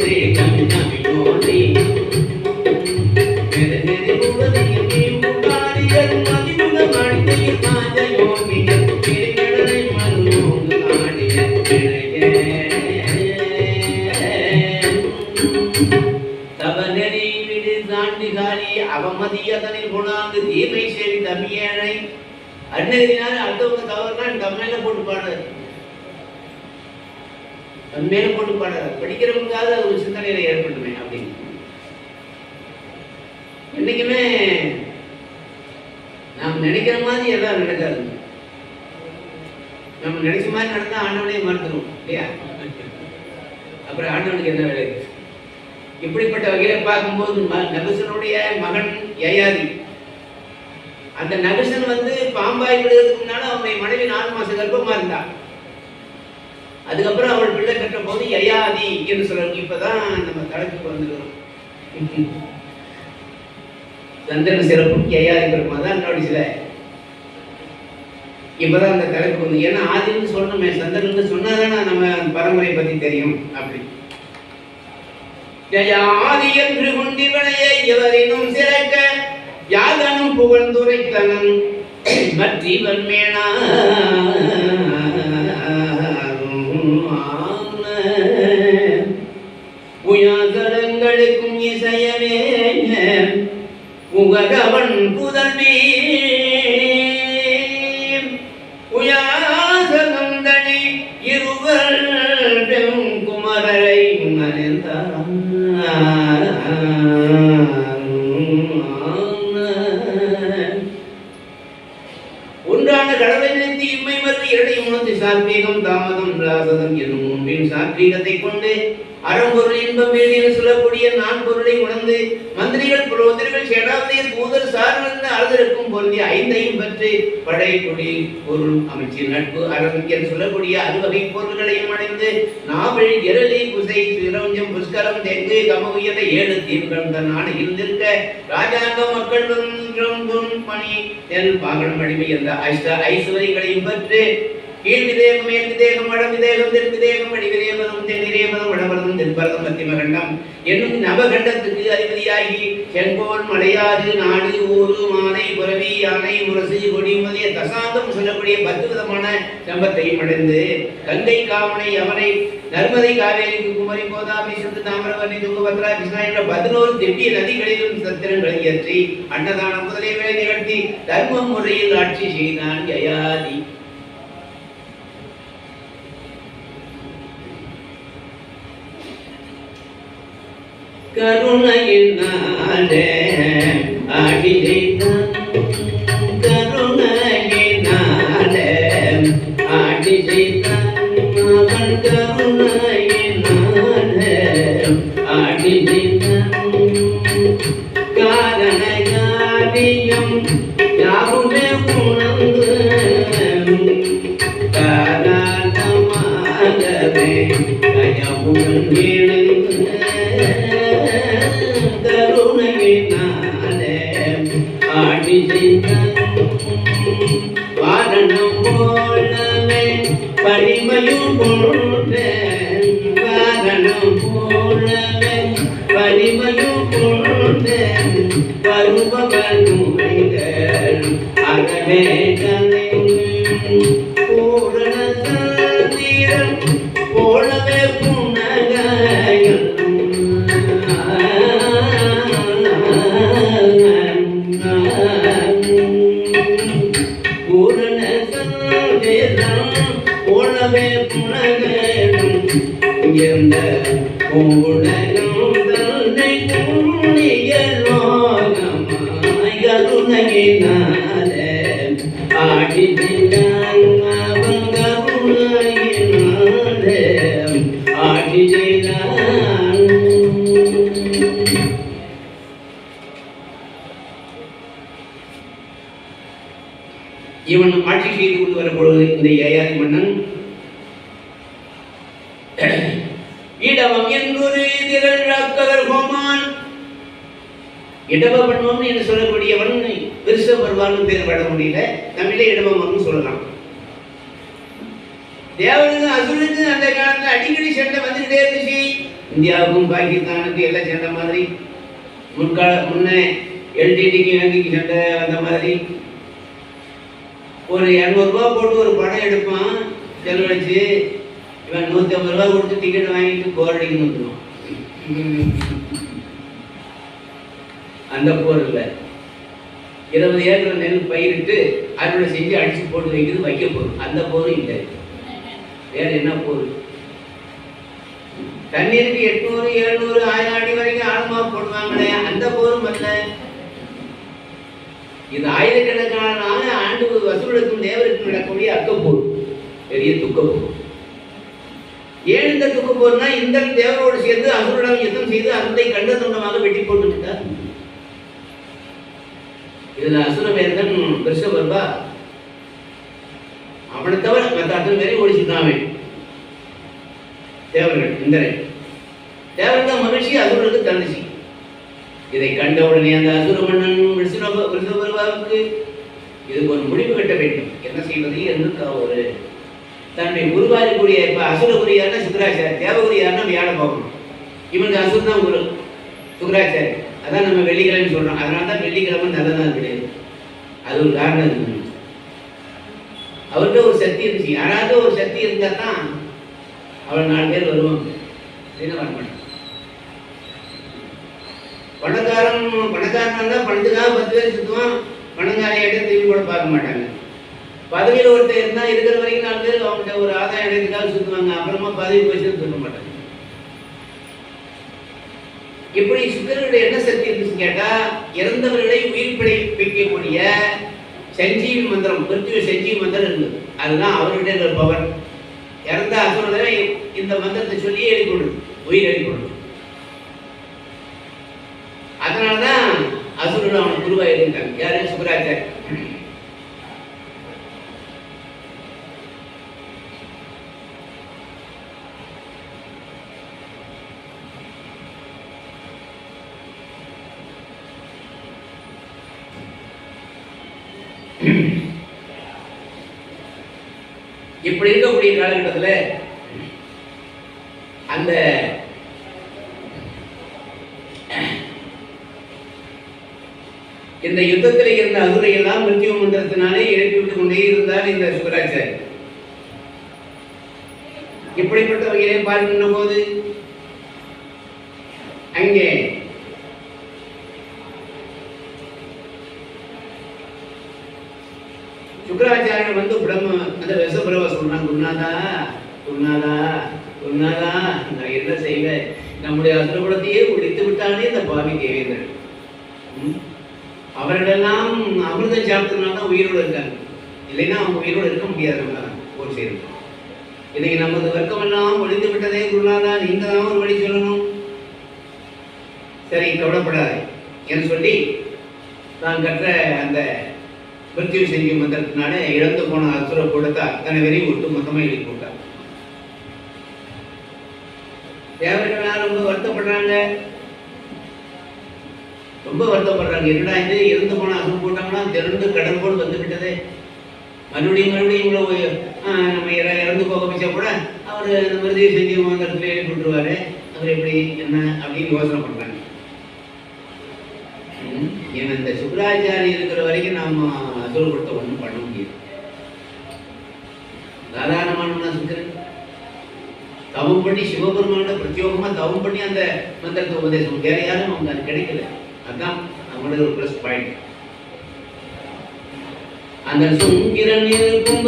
போதே கம்மி அவமதியதனில் தீமை செவி தமியனை அண்ணறினார் அடுத்தவங்க தவறுனா தம்மையில போட்டு பாடு மேலும் போட்டு பாடு படிக்கிறவங்களுக்காக ஒரு சிந்தனையில ஏற்பட்டுமே அப்படின்னு. என்னைக்குமே நாம் நினைக்கிற மாதிரி எல்லாம் நடக்காது. நம்ம நினைச்ச மாதிரி நடந்தா ஆண்டவனையே மறந்துடும் இல்லையா? அப்புறம் ஆண்டவனுக்கு என்ன வேலை? இப்படிப்பட்ட வகையில பார்க்கும்போது ம- நகுசனுடைய மகன் யயாதி. அந்த நகுசன் வந்து பாம்பாய் விடுறதுக்கு முன்னால அவனுடைய மனைவி நாலு மாசம் கர்ப்பமா இருந்தான் அதுக்கப்புறம் அவள் பிள்ளை கட்ட போது யயாதி என்று சொல்றாங்க. இப்பதான் நம்ம தலைப்புக்கு வந்துடுறோம் சந்திரன் சிறப்பும் யயாதி பெருமா தான் என்னோட சில. இப்பதான் அந்த தலைப்பு வந்து ஏன்னா ஆதின்னு சொன்னோமே சந்திரன் சொன்னாதான் நம்ம பரம்பரை பத்தி தெரியும் அப்படி. ஜயாதி என்று கொண்டிவனையை எவரினும் சிறக்க யாதனும் புகழ்ந்துரைத்தனன். மற்றவன் மேனா 40 பொருள் இன்பம் வேறு என்று சொல்லக்கூடிய நான் பொருளை உணர்ந்து மந்திரிகள் புரோதர்கள் சேடாவதியர் தூதர் சார்ந்த அறுதலுக்கும் பொருந்திய ஐந்தையும் பற்றி படை பொருள் அமைச்சர் நட்பு அறம் சொல்லக்கூடிய அறுவகை பொருள்களையும் அடைந்து நாவல் இரளி குசை சிரஞ்சம் புஷ்கரம் தெங்கு கமவியத ஏழு தீர்க்கம் தன்னான இருந்திருக்க ராஜாங்க மக்கள் பணி என் பாகனம் அடிமை என்ற அஷ்ட ஐஸ்வரிகளையும் பற்று கீழ் விதேகம் மேல் விதேகம் வட விதேகம் தென் விதேகம் அடி விதேவனம் தென் தென்பரதம் மத்திமகண்டம் என்னும் நவகண்டத்துக்கு அதிபதியாகி செங்கோல் மலையாறு நாடு ஊரு மானை புறவி யானை முரசு கொடி முதலிய தசாந்தம் சொல்லக்கூடிய பத்து விதமான சம்பத்தையும் அடைந்து கங்கை காமனை அவனை நர்மதை காவேரிக்கு குமரி கோதாவரி சிந்து தாமிரவர்ணி துங்கபத்ரா கிருஷ்ணா என்ற பதினோரு திவ்ய நதிகளிலும் சத்திரங்களை இயற்றி அன்னதானம் முதலியவை நிகழ்த்தி தர்ம முறையில் ஆட்சி செய்தான் யயாதி கருணையினாலே ஆடி செய்தான் கருணையினாலே ஆடி செய்தான் அவன் கருணையினாலே ஆடி செய்தான் காரண காரியம் யாவுமே உணர்ந்து காரணமாகவே கயமுடன் இணைந்து வாரணம் போலவே பரிமையும் கொண்டு வாரணம் போலவே பரிமையும் கொண்டு கருணையினாலே ஆடி இவன் ஆட்சி செய்து கொண்டு வரப்படுவது இந்த ஏயாதி மன்னன் இடவம் திரள் இடவ என்று சொல்லக்கூடியவன் விருஷ பருவான்னு பேர் பட முடியல. தமிழே இடவம்னு சொல்லலாம். தேவனுக்கு அசுரனுக்கு அந்த காலத்துல அடிக்கடி சண்டை வந்துகிட்டே இருந்துச்சு. இந்தியாவுக்கும் பாகிஸ்தானுக்கும் எல்லாம் சண்டை மாதிரி. முன்கால முன்னே எல்டிடிக்கு இலங்கைக்கு சண்டை வந்த மாதிரி. ஒரு இரநூறுபா போட்டு ஒரு படம் எடுப்பான் செலவழிச்சு இவன் நூற்றி ஐம்பது ரூபா கொடுத்து டிக்கெட் வாங்கிட்டு போர் அடிக்கணும் அந்த போர் இல்லை. இருபது ஏக்கர் நெல் பயிரிட்டு அறுவடை செஞ்சு அடிச்சு போட்டு வைக்கிறது வைக்க போர் அந்த போரும் இல்லை. வேற என்ன போர் தண்ணீருக்கு எட்நூறு எழுநூறு ஆயிரம் அடி வரைக்கும் ஆழமாக போடுவாங்களே அந்த போரும் அல்ல. இது ஆயிரக்கணக்கான ஆண்டு வசூலுக்கும் தேவருக்கும் நடக்கக்கூடிய அக்கப்போர் பெரிய துக்கப்போர். ஏன் இந்த துக்கப்போர்னா இந்த தேவரோடு சேர்ந்து அசுரனிடம் யுத்தம் செய்து அருந்தை கண்ட துண்டமாக வெட்டி போட்டு விட்டார் இதுல அசுரவேந்தன் கிருஷ்ணபர்பா அவனை தவிர மற்ற அத்தனை பேரையும் ஓடிச்சுட்டான் தேவர்கள் இந்திரன். தேவர்கள் மகிழ்ச்சி அசுரருக்கு தந்துச்சு இதை கண்ட உடனே அந்த அசுர மன்னன் விஷ்ணுப இதுக்கு ஒரு முடிவு கட்ட வேண்டும். என்ன செய்வது? என்று ஒரு தன்னை உருவாக்கக்கூடிய இப்ப அசுரகுரி யாருன்னா சுக்கராச்சாரி. தேவகுரி வியாழ பகவான் இவனுக்கு அசுர் தான் குரு. சுக்கராச்சாரி. அதான் நம்ம வெள்ளிக்கிழமை சொல்றோம். அதனால தான் வெள்ளிக்கிழமை நல்ல நாள் கிடையாது. அது ஒரு காரணம் இருக்கு அவர்கிட்ட ஒரு சக்தி இருந்துச்சு. யாராவது ஒரு சக்தி இருந்தால் தான் அவள் நாலு பேர் வருவாங்க. என்ன வர மாட்டாங்க. பணக்காரன் பணக்காரன் இருந்தால் பணத்துக்காக பத்து பேர் சுற்றுவான் பணக்காரன் இடம் திரும்பி கூட பார்க்க மாட்டாங்க. பதவியில் ஒருத்தர் இருந்தால் இருக்கிற வரைக்கும் நாலு பேர் அவங்கள்ட்ட ஒரு ஆதாயம் இடத்துக்காக சுற்றுவாங்க அப்புறமா பதவி போச்சுன்னு சொல்ல மாட்டாங்க. இப்படி சுக்கரனுடைய என்ன சக்தி இருந்துச்சு கேட்டா இறந்தவர்களை உயிர் பிழைப்பிக்கக்கூடிய சஞ்சீவி மந்திரம் மிருத்யு சஞ்சீவி மந்திரம் இருந்தது. அதுதான் அவருடைய பவர். இறந்த அசுரனை இந்த மந்திரத்தை சொல்லி எழுதிக்கொள்ளும் உயிர் எழுப்பிவிடும் அதனாலதான் அசுரன் அவனுக்கு குருவாக இருந்தாங்க யாரு? சுக்கராச்சாரி. இப்படி இருக்கக்கூடிய காலகட்டத்தில் அந்த இந்த யுத்தத்தில் இருந்த அசுரை எல்லாம் மிருத்யு மன்றத்தினாலே எழுப்பிவிட்டு கொண்டே இருந்தார் இந்த சுக்கராச்சாரி. இப்படிப்பட்ட வகையிலே பார்க்கின்ற போது அங்கே சுக்கராச்சாரியர் வந்து பிரம்ம அந்த விசபிரவ சொன்னான் குருநாதா குருநாதா குருநாதா நான் என்ன செய்வேன்? நம்முடைய அசுரகுலத்தையே ஒழித்து விட்டானே இந்த பாவி தேவேந்திரன். அவரிடெல்லாம் அமிர்தம் சாப்பிட்டதுனால தான் உயிரோடு இருக்காங்க. இல்லைன்னா அவங்க உயிரோடு இருக்க முடியாது தான் ஒரு சேர்ந்து இன்னைக்கு நமது வர்க்கமெல்லாம் ஒழிந்து விட்டதே குருநாதா நீங்க தான் ஒரு வழி சொல்லணும். சரி கவலைப்படாது. என்று சொல்லி நான் கற்ற அந்த மிருத்யு செஞ்சு வந்ததுனால இழந்து போன அசுர கூடத்தை அத்தனை பேரையும் ஒட்டு மொத்தமாக எழுதி போட்டார். தேவர்களால் ரொம்ப வருத்தப்படுறாங்க? ரொம்ப வருத்தப்படுறாங்க. என்னடா இது? இறந்து போன அசுர போட்டாங்கன்னா திரண்டு கடன் போல் வந்துவிட்டதே மறுபடியும் மறுபடியும் இவ்வளோ ஆஹ், நம்ம இறந்து போக வச்சா கூட அவர் இந்த மிருதியை செஞ்சு மந்திரத்தில் எழுதி விட்டுருவாரு அவர் எப்படி என்ன அப்படின்னு யோசனை பண்றாங்க. ஏன்னா இந்த சுக்கராச்சாரி இருக்கிற வரைக்கும் நம்ம அசுரப்படுத்த ஒன்றும் பண்ண முடியாது சாதாரணமான சுக்கரன் தவம் பண்ணி சிவபெருமான பிரத்யோகமாக தவம் பண்ணி அந்த மந்திரத்தை உபதேசம். வேற யாரும் அவங்க அது கிடைக்கல. அதான் அவங்களோட ஒரு ப்ளஸ் பாயிண்ட் அந்த சுங்கிரன் இருக்கும்